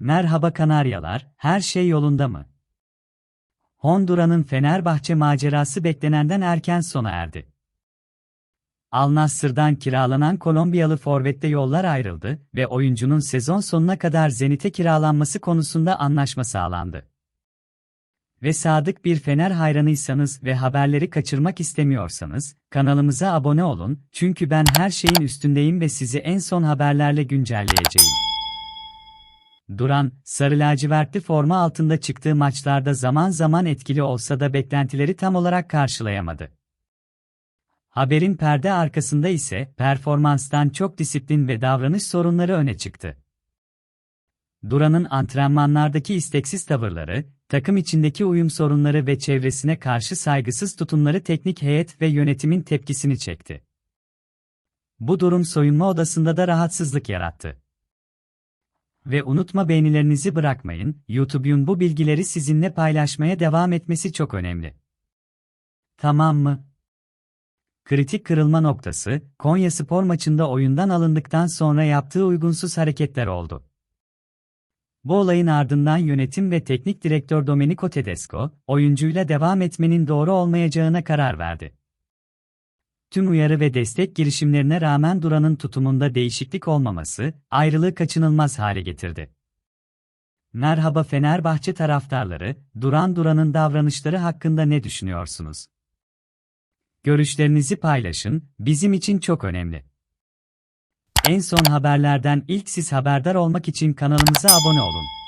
Merhaba Kanaryalar, her şey yolunda mı? Hondura'nın Fenerbahçe macerası beklenenden erken sona erdi. Al Nassr'dan kiralanan Kolombiyalı forvette yollar ayrıldı ve oyuncunun sezon sonuna kadar Zenit'e kiralanması konusunda anlaşma sağlandı. Ve sadık bir Fener hayranıysanız ve haberleri kaçırmak istemiyorsanız, kanalımıza abone olun, çünkü ben her şeyin üstündeyim ve sizi en son haberlerle güncelleyeceğim. Duran, sarı lacivertli forma altında çıktığı maçlarda zaman zaman etkili olsa da beklentileri tam olarak karşılayamadı. Haberin perde arkasında ise performanstan çok disiplin ve davranış sorunları öne çıktı. Duran'ın antrenmanlardaki isteksiz tavırları, takım içindeki uyum sorunları ve çevresine karşı saygısız tutumları teknik heyet ve yönetimin tepkisini çekti. Bu durum soyunma odasında da rahatsızlık yarattı. Ve unutma beğenilerinizi bırakmayın, YouTube'un bu bilgileri sizinle paylaşmaya devam etmesi çok önemli. Tamam mı? Kritik kırılma noktası, Konya Spor maçında oyundan alındıktan sonra yaptığı uygunsuz hareketler oldu. Bu olayın ardından yönetim ve teknik direktör Domenico Tedesco, oyuncuyla devam etmenin doğru olmayacağına karar verdi. Tüm uyarı ve destek girişimlerine rağmen Duran'ın tutumunda değişiklik olmaması, ayrılığı kaçınılmaz hale getirdi. Merhaba Fenerbahçe taraftarları, Duran Duran'ın davranışları hakkında ne düşünüyorsunuz? Görüşlerinizi paylaşın, bizim için çok önemli. En son haberlerden ilk siz haberdar olmak için kanalımıza abone olun.